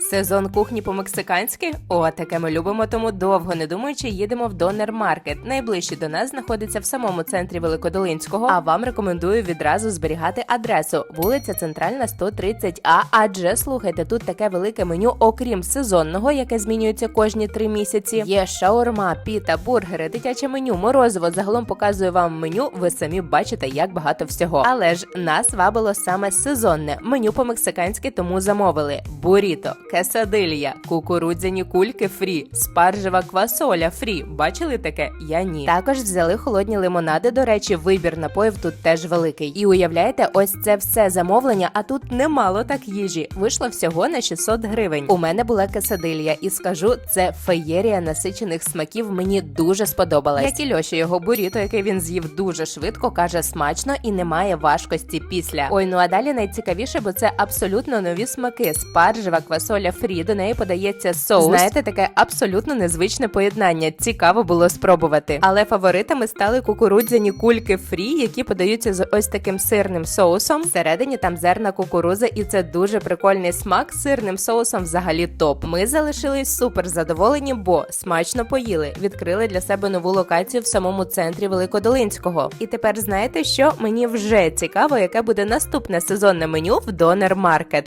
Сезон кухні по-мексиканськи? О, таке ми любимо, тому довго не думаючи, їдемо в Донер Маркет. Найближчий до нас знаходиться в самому центрі Великодолинського. А вам рекомендую відразу зберігати адресу вулиця Центральна 130А. Адже слухайте, тут таке велике меню, окрім сезонного, яке змінюється кожні три місяці. Є шаурма, піта, бургери, дитяче меню, морозиво. Загалом показую вам меню. Ви самі бачите, як багато всього. Але ж нас вабило саме сезонне меню по-мексиканськи, тому замовили буріто, кесадилья, кукурудзяні кульки фрі, спаржева квасоля фрі. Бачили таке? Я ні. Також взяли холодні лимонади. До речі, вибір напоїв тут теж великий. І уявляєте, ось це все замовлення, а тут немало так їжі. Вийшло всього на 600 гривень. У мене була кесадилья, і скажу, це феєрія насичених смаків. Мені дуже сподобалась. Як і Льоші, його буріто, який він з'їв дуже швидко, каже смачно і немає важкості після. Ой, ну а далі найцікавіше, бо це абсолютно нові смаки. Спаржева квасоля фрі. До неї подається соус. Знаєте, таке абсолютно незвичне поєднання. Цікаво було спробувати. Але фаворитами стали кукурудзяні кульки фрі, які подаються з ось таким сирним соусом. Всередині там зерна кукурузи, і це дуже прикольний смак. Сирним соусом взагалі топ. Ми залишились супер задоволені, бо смачно поїли. Відкрили для себе нову локацію в самому центрі Великодолинського. І тепер знаєте, що мені вже цікаво, яке буде наступне сезонне меню в Донер Маркет.